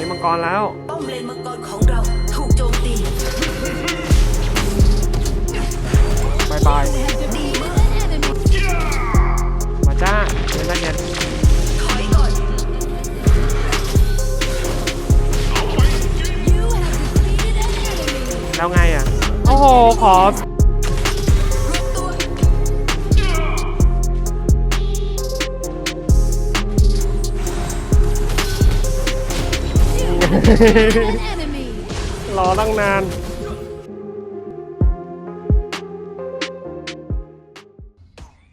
มีมังกรแล้ว ป้อมเลนมังกรของเราถูกโจมตีบายบาย ดีมากมาจ้าเย็นละเย็นถอยก่อน แล้วไงอะ โอ้โห ขอ รอตั้งนาน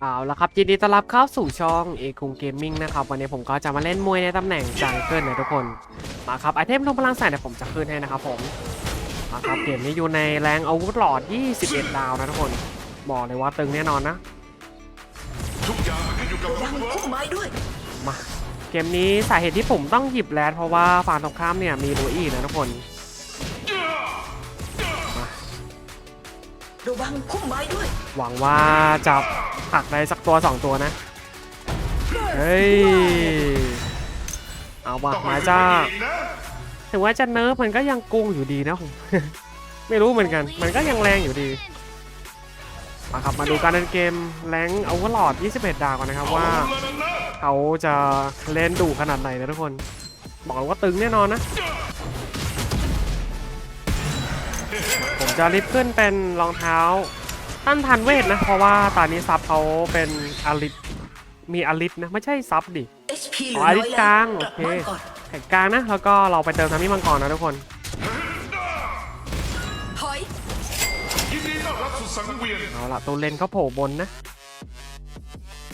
เอาละครับยินดีต้อนรับเข้าสู่ช่องเอคุงเกมมิ่งนะครับ วันนี้ผมก็จะมาเล่นมวยในตำแหน่งจังเกิลนะทุกคน มาครับ ไอเทมลงพลังใส่เดี๋ยวผมจะขึ้นให้นะครับผมมาครับเกมนี้อยู่ในแรงอาวุธหลอด 21 ดาวนะทุกคน บอกเลยว่าตึงแน่นอนนะทุกอย่างขึ้นอยู่กับวางทีมเวิร์พุ่กมไม้ด้วยมา เกมนี้สาเหตุที่ผมต้องหยิบแรดเพราะว่าฝ่ายตรงข้ามเนี่ยมีลูอี้นะทุกคนระวังพุ่มไม้ด้วย หวังว่าจะผลักได้สักตัวสองตัวนะ เฮ้ย เอาว่ะต้องมามาจ้าอีกนะถึงว่าจะเนิร์ฟมันก็ยังกุ้งอยู่ดีนะผมไม่รู้เหมือนกัน มันก็ยังแรงอยู่ดีมาครับ มาดูการเล่นเกมแรงเอาวลอด 21 ดาวกันนะครับว่า เอาเลยนะเขาจะเล่นดุขนาดไหนนะทุกคน บอกเลยว่าตึงแน่นอนนะ ผมจะลิฟต์ขึ้นเป็นรองเท้าต้านทานเวทนะ เพราะว่าตอนนี้ซับเขาเป็นอลิฟมีอลิฟนะ ไม่ใช่ซับดิ HP เหอ๋ลือออันน้นี้อยกแล้ลาวงกลับโอเคบ้านก่อนแข่งกลางนะ แล้วก็เราไปเติมทามิมังกรนะทุกคนถอยยินดีต้อนรับสู่สังเวียนเอาละตัวเลนเขาโผล่บนนะ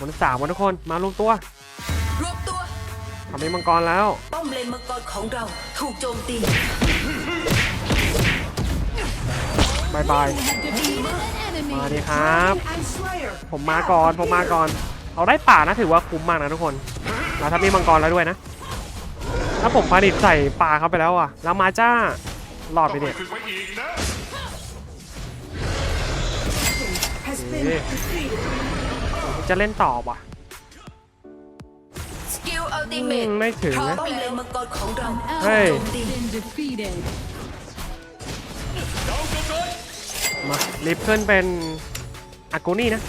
บนสามวันทุกคนมารวมตัวรวบตัว ทำมิมังกรแล้ว ป้อมเลนมังกรของเราถูกโจมตีบายบาย มาดีครับ ผมมาก่อน ผมมาก่อน เอาได้ป่านะถือว่าคุ้มมากนะทุกคนแล้วถ้ามีมังกรแล้วด้วยนะ ถ้าผมผลิตใส่ปลาเข้าไปแล้วอะ แล้วมาจ้าหลอดต้ไปองไปเนี่ยฝึกไว้อีกนะเอ๊ะผมจะเล่นต่อว่ะสกิล อัลติเมอืทมไม่ถึงป้อนะมเลนมังกรของเราเฮ้ยถูกโจมตีมาลิฟต์ขึ้นเป็นอากูนี่นะ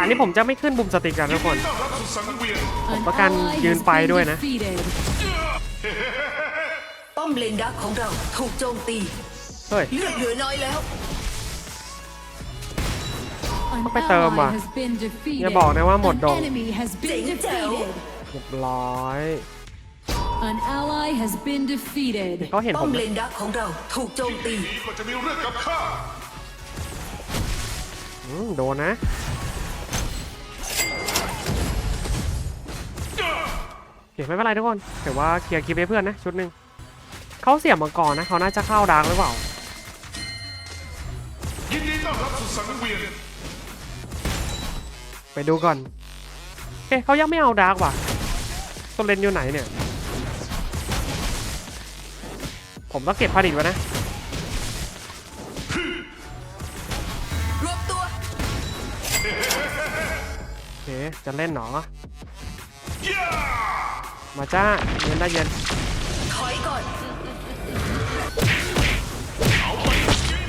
อันนี้ผมจะไม่ขึ้นบุมสติกกันทุกคน ต้อนรับสู่สังเวียนผมประกันยืนไฟด้วยนะป้อมเลนดักของเราถูกโจมตี เฮ้ย เลือดเหลือน้อยแล้ว ต้องไปเติมว่ะอย่าบอกนะว่าหมดดงเจ๋งแจ๋วเรียบร้อย An ally has been defeated. เขาเห็นป้ผอมมเลนะนดักของเราถูกโจมตีดีกว่าจะมีเรื่องกับข้าอืมโดนนะ โอเคไม่เป็นไรทุกคนถือว่าเคลียร์คลิปให้เพื่อนนะชุดหนึ่งเขาเสียบมังกรนะเขาน่าจะเข้าดาร์กหรือเปล่ายินดีต้อนรับสู่สังเวียนไป ดูก่อนเอ๊ะเขายังไม่เอาดาร์กว่ะต้นเลนอยู่ไหนเนี่ย ผมต้องเก็บผลิตไว้นะรวบตัวโอเคจะเล่นหนอมาจ้าเย็นได้เย็นถอยก่อน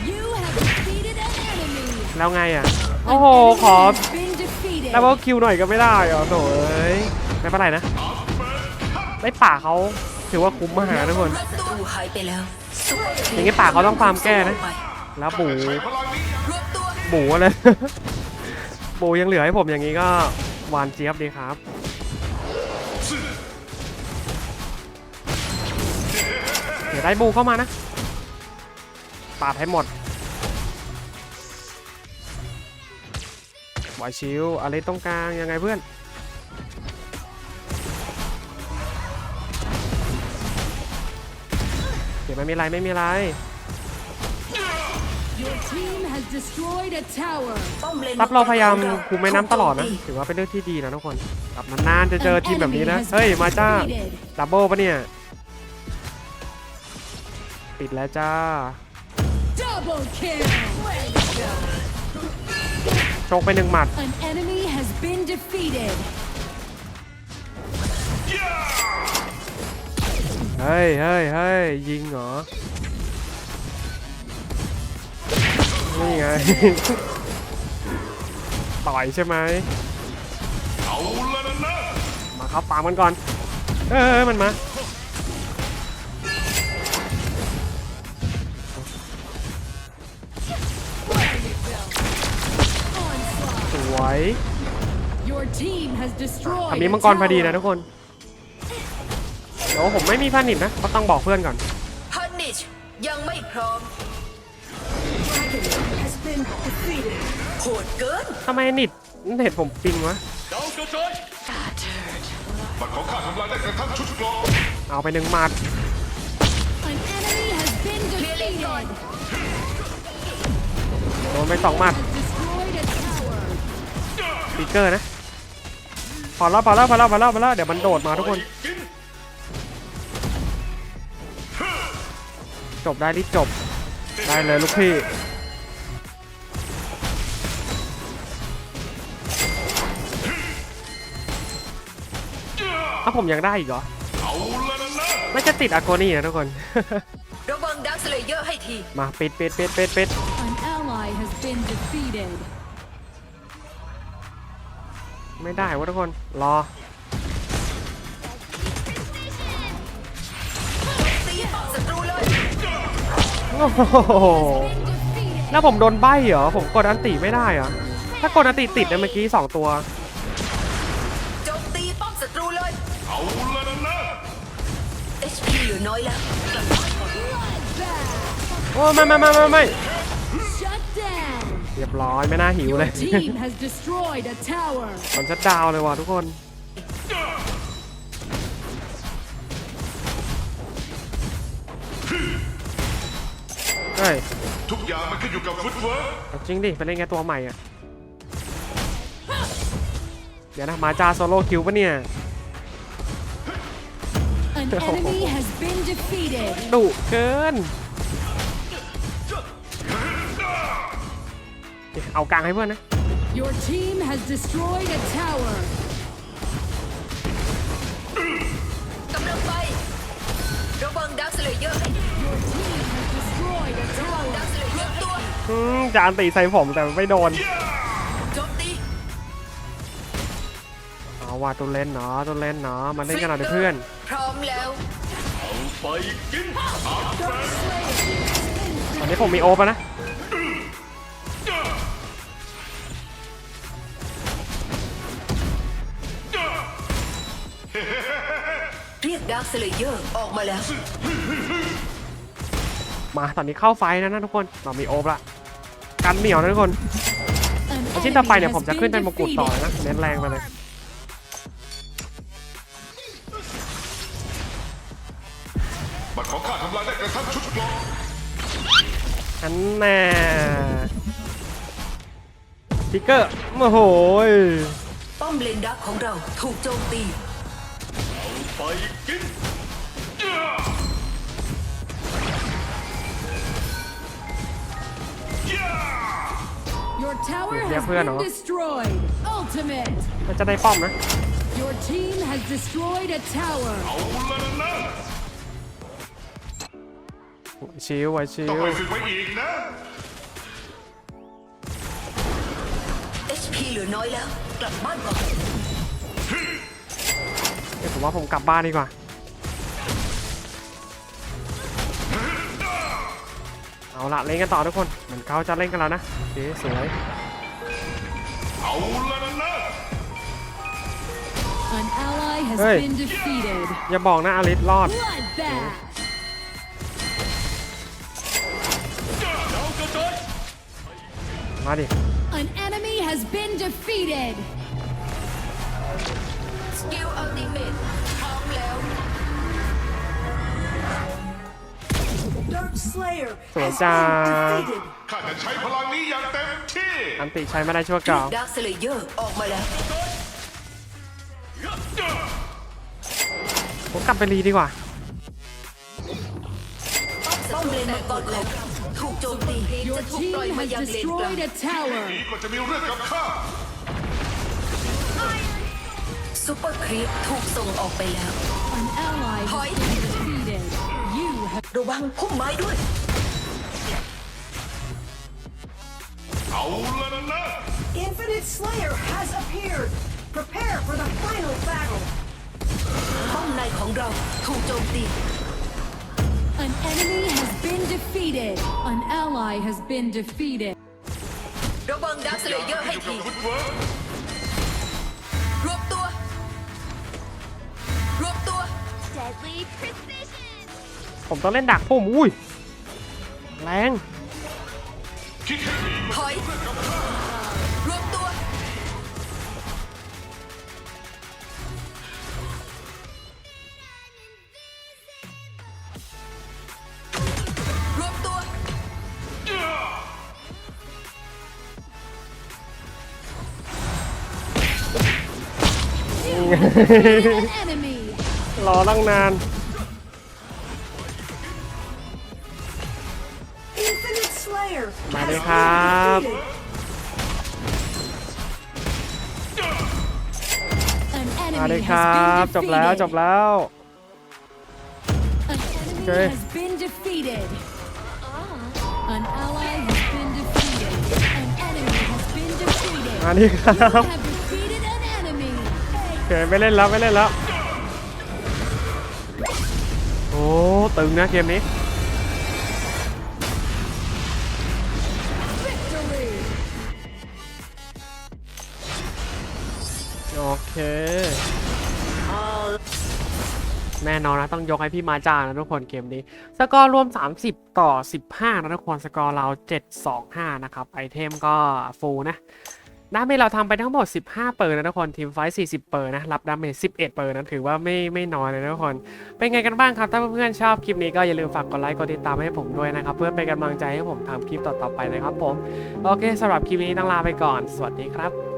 You have defeated an enemy. แล้วไงอะ โอ้โห ขอ Has been defeated. ดับเบิลคิวหน่อยก็ไม่ได้เหรอโถเอ้ยไม่เป็นไรนะได้ป่าเขาถือว่าคุ้มมหาทุกคน อย่างงี้ป่าเขาต้องฟาร์มแก้นะ แล้วบูพลังนี้รวบตัวบูอะไรบูยังเหลือให้ผมอย่างนี้ก็หวานเจี๊ยบดีครับเดี๋ยวได้บูเข้ามานะปาดให้หมด บอยชิวอะไรตรงกลางยังไงเพื่อนเดี๋ยวไม่มีไรไม่มีไร Your team has destroyed a tower. ป้อมเลนซับเราพยายามคุมแม่น้ำตลอดนะถูกโจมถือว่าเป็นเรื่องที่ดีนะทุกคนกลับนานๆจะเจอ An ทีมแบบนี้ enemy นะ has เฮ้ย มาจ้า been defeated. ดับเบิลปะเนี่ย ปิดแล้วจ้า Double kill. โชกไปหนึ่งหมัด An enemy has been defeated. เฮ้ยเฮ้ยเฮ้ยยิงเหรอ นี่ไง ต่อยใช่ไหม เอาละนะนะมาครับปามกันก่อน เอ้ยมันมา วย Your team has destroyed ทำนี้ a มังกรพอดีนะ tower. ทุกคน เดี๋ยวผมไม่มีพานิชนะก็ต้องบอกเพื่อนก่อนพันนิชยังไม่พร้อมโหดเกินทำไมนิดเน็ตผมปิงวะบัตรของข้าทำลายได้กระทั่งชุดเกรองเอาไปหนึ่งหมัด An enemy has been defeated. โดนไปสองหมัด ปีกเกอร์นะพอแล้วพอแล้วพอแล้วพอแล้วพอแล้วเดี๋ยวมันโดดมาทุกคน จบได้รีบจบ ได้เลยลูกพี่ถ้าผมยังได้อีกเหรอเอาละนะนะน่าจะติดอาโกนี่นะทุกคน ระวังดักสเลเยอร์ให้ที มาปิดปิดปิดปิดปิด An ally has been defeated. ไม่ได้วะทุกคน รอตีศัตรูเลยโอ้โห Defeated. แล้วผมโดนใบเหรอ ผมกดอันติไม่ได้เหรอ ถ้ากดอันติติดนะเมื่อกี้สองตัว โจมตีป้อมศัตรูเลย เอาละนะนะ HP เหลือน้อยแล้วกลับบ้านก่อน โอ้ไม่ไม่ไม่ไม่ไม่ Shut down. เรียบร้อยไม่น่าหิว Your เลย team has destroyed a tower. มันชัดดาวน์เลยว่ะทุกคน เฮ้ย ทุกอย่างมันขึ้นอยู่กับฟุตเวิร์กเอาจริงดิไปเล่นแค่ตัวใหม่อะ เดี๋ยวนะมาจาโซโล่คิวปะเนี่ย An enemy has been defeated. ดุเกิน เอากลางให้เพื่อนนะ Your team has destroyed a tower. กำลังไประวังดักสเลเยอร์ให้ดี Your team has destroyed a ระวัง tower. ดักสเลเยอร์ตัวอืมจานตีใส่ผมแต่ไม่โดนโจมตีเอาว่าตัวเล่นเนาะตัวเล่นเนาะมาเล่นกันหน่อยดิเพื่อน พร้อมแล้วไปกินตอนนี้ผมมีโอปะนะ เรียกดักสเลเยอร์ออกมาแล้ว มาตอนนี้เข้าไฟแล้วนะทุกคนเรามีโอปละกันเหนียวนะทุกคน An แล้วชิ้นต่อไป enemy เนี่ยผม has จะขึ้น been เป็นมงกุฎต่อ defeated. นะเน้นแรงไปเลยบัตรของข้าทำลายได้กระทั่งชุดเกรองอันแน่สติ๊กเกอร์โอ้โหยป้อมเลนดักของเราถูกโจมตี ไปกิน Your tower Dạ, has Phương been hả? destroyed. Ultimate. มันจะได้ป้อมนะ Your team has destroyed a tower. เอาละนะนะ ชิวไว้ชิ ต้อง ว ไปฝึกไว้อีกนะ HP เหลือน้อยแล้ว กลับบ้านก่อน เดี๋ยวผมว่าผมกลับบ้านดีกว่า เอาละเล่นกันต่อทุกคน เหมือนเขาจะเล่นกันแล้วนะโอเคสวย เอาละนะนะ An ally has Hey. been defeated. อย่าบอกนะอลิสรอด Bloodbath. มาดิ An enemy has been defeated. สกิลอัลติเมทพร้อมแล้ว Dark Slayer สวย has จ้า been defeated. ข้าจะใช้พลังนี้อย่างเต็มที่อันติใช้ไม่ได้ชั่วคเรีรายวกดักสเลเยอร์ออกมาแล้ว ผมกลับไปรีดีกว่า ป้อมเลนมังกรของเราถูกโจมตี Your จะถูก team ปล่อยมา has ยังเลนกลาง destroyed a tower. ดีกว่าจะมีเรื่องกับข้า ซูเปอร์ครีปถูกส่งออกไปแล้ว An ally has Hi. been defeated. You have ระวังพุ่มไม้ด้วย เอาละนะ Infinite Slayer has appeared. Prepare for the final battle. ป้อมในของเราถูกโจมตี an enemy has been defeated. An ally has been defeated. ระวังดักสเลเยอร์ให้อยู่กัทีบฟุตเวิร์ก ผมต้องเล่นดักพุ่มอุ้ยแรงคิดให้ดีถอยรวบตัว รวบตัว An enemy. รอตั้งนาน มาเลย been ครับ defeated. An มาเลย enemy ครั has บ been จบแล้วจบ defeated. แล้ว An enemy Okay. has been defeated. An ally has been defeated. An enemy has been defeated. มานี่ครั You บ have defeated an enemy. โอเคไม่เล่นแล้วไม่เล่นแล้วโอ้ตึงนะเกมนี้ โอเคแน่นอนนะ ต้องยกให้พี่มาจานะทุกคนเกมนี้ สกอร์รวม 30 ต่อ 15 นะทุกคนสกอร์เรา 7-2-5 นะครับ ไอเทมก็ฟูนะดาเมจเราทำไปทั้งหมด 15 เปอร์นะทุกคน ทีมไฟท์40 เปอร์นะ รับดาเมจ11 เปอร์นะ ถือว่าไม่ไม่น้อยเลยทุกคน เป็นไงกันบ้างครับ ถ้าเพื่อนๆชอบคลิปนี้ก็อย่าลืมฝากกดไลค์ กดติดตามให้ผมด้วยนะครับ เพื่อเป็นกำลังใจให้ผมทำคลิปต่อๆไปนะครับผม โอเคสำหรับคลิปนี้ต้องลาไปก่อน สวัสดีครับ